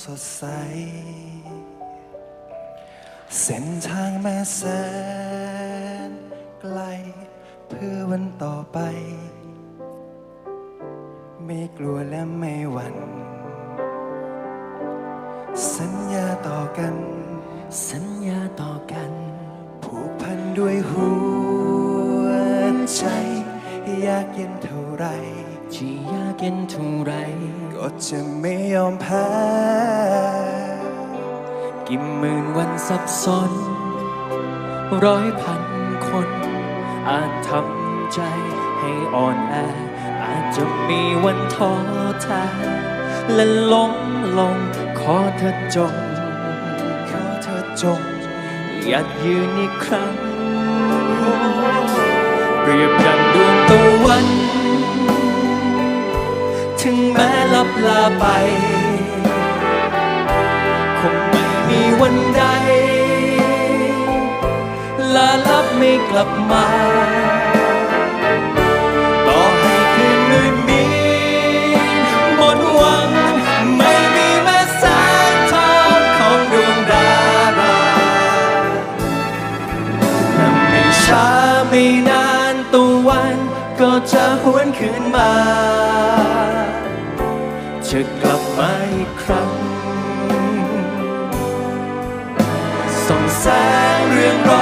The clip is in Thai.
สดใส เส้นทางแม้แสนไกล เพื่อวันต่อไป ไม่กลัวและไม่หวั่น สัญญาต่อกัน สัญญาต่อกัน ผูกพันด้วยหัวใจอยากเย็นเท่าไร ที่ยากเย็นเท่าไร ก็จะไม่ยอมแพ้ กี่หมื่นวันสับสน ร้อยพันคน อาจทำใจให้อ่อนแอ อาจจะมีวันท้อแท้และล้มลง ขอเธอจง ขอเธอจง อยากยืนอีกครั้งเปรียบดังดวงตะวัน ถึงแม้ลับลาไป คงไม่มีวันใด ลาลับไม่กลับมา ต่อให้คืนมืดมิดหมดหวัง ไม่มีแม้แสงทองของดวงดาราแต่ไม่ช้าไม่นานตะวันก็จะหวนคืนมา จะกลับมาอีกครั้งส่องแสงเรื่องรอ